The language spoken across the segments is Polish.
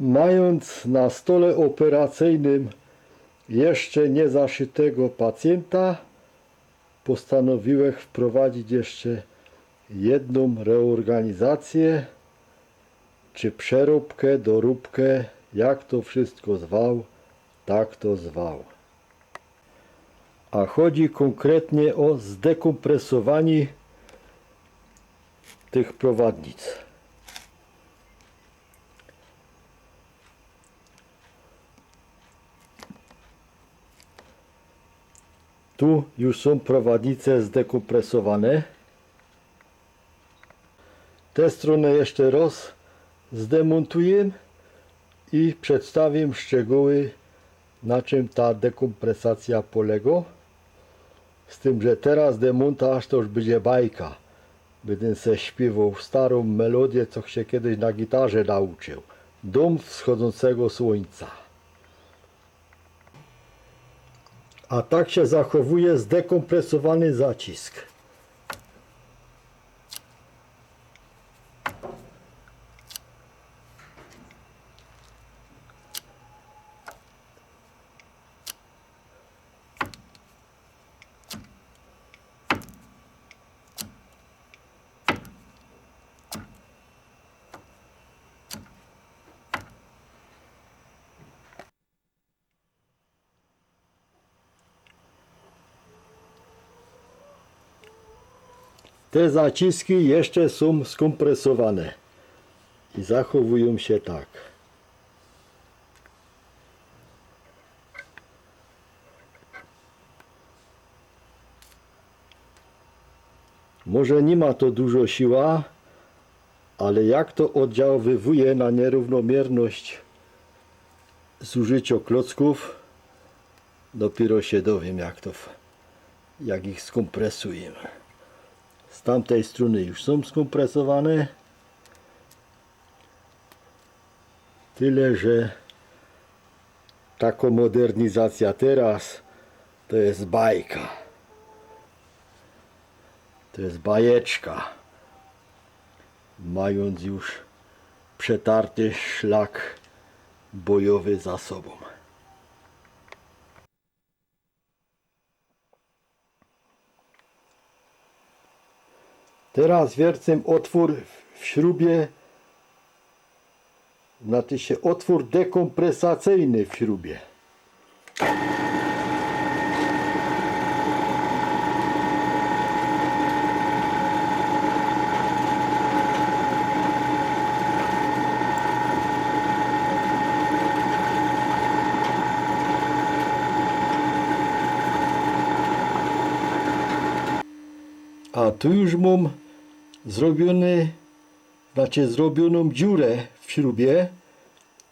Mając na stole operacyjnym jeszcze niezaszytego pacjenta, postanowiłem wprowadzić jeszcze jedną reorganizację, czy przeróbkę, doróbkę, jak to wszystko zwał, tak to zwał. A chodzi konkretnie o zdekompresowanie tych prowadnic. Tu już są prowadnice zdekompresowane. Tę stronę jeszcze raz zdemontuję i przedstawię szczegóły na czym ta dekompresacja polega. Z tym, że teraz demontaż to już będzie bajka. Będę se śpiewał starą melodię, co się kiedyś na gitarze nauczył. Dom wschodzącego słońca. A tak się zachowuje zdekompresowany zacisk. Te zaciski jeszcze są skompresowane i zachowują się tak. Może nie ma to dużo siła, ale jak to oddziaływuje na nierównomierność zużycia klocków, dopiero się dowiem jak to, jak ich skompresujemy. Z tamtej strony już są skompresowane. Tyle, że taka modernizacja teraz to jest bajka. To jest bajeczka. Mając już przetarty szlak bojowy za sobą. Teraz wiercę otwór w śrubie, znaczy się otwór dekompresacyjny w śrubie. A tu już mam zrobiony, znaczy zrobioną dziurę w śrubie,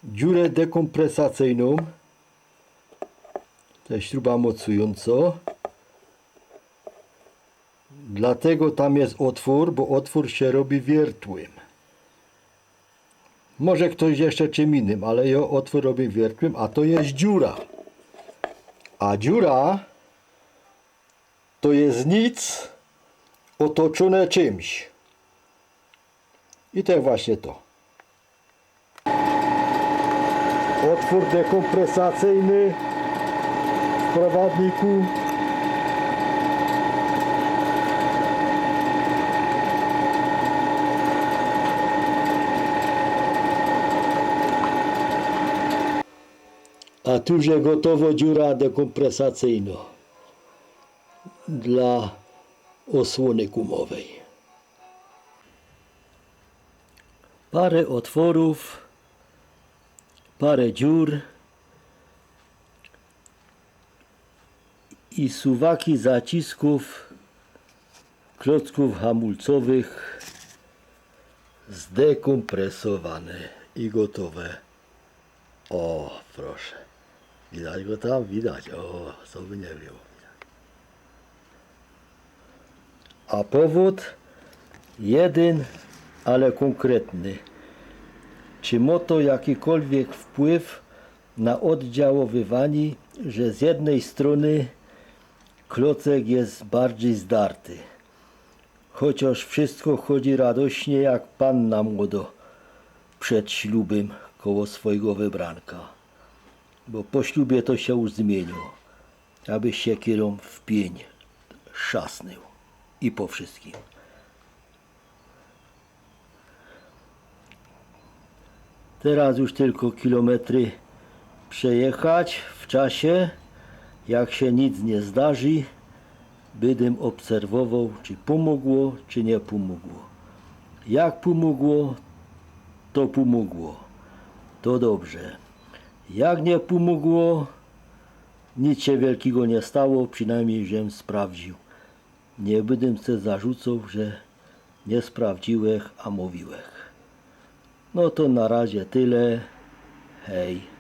dziurę dekompresacyjną. To jest śruba mocująca. Dlatego tam jest otwór, bo otwór się robi wiertłym. Może ktoś jeszcze czym innym, ale ja otwór robię wiertłym, a to jest dziura. A dziura to jest nic, otoczone czymś. I to właśnie to. Otwór dekompresacyjny w prowadniku. A tu już gotowa dziura dekompresacyjna dla osłony gumowej. Parę otworów, parę dziur i suwaki zacisków klocków hamulcowych zdekompresowane i gotowe. O, proszę. Widać go tam? Widać. O, co by nie było. A powód jeden, ale konkretny. Czy ma to jakikolwiek wpływ na oddziaływanie, że z jednej strony klocek jest bardziej zdarty. Chociaż wszystko chodzi radośnie jak panna młodo przed ślubem koło swojego wybranka. Bo po ślubie to się już zmieniło. Aby się kierą w pień szasnął. I po wszystkim. Teraz już tylko kilometry przejechać w czasie. Jak się nic nie zdarzy, bydym obserwował, czy pomogło, czy nie pomogło. Jak pomogło, to pomogło. To dobrze. Jak nie pomogło, nic się wielkiego nie stało, przynajmniej żem sprawdził. Nie bydym se zarzucał, że nie sprawdziłech, a mówiłech. No to na razie tyle. Hej.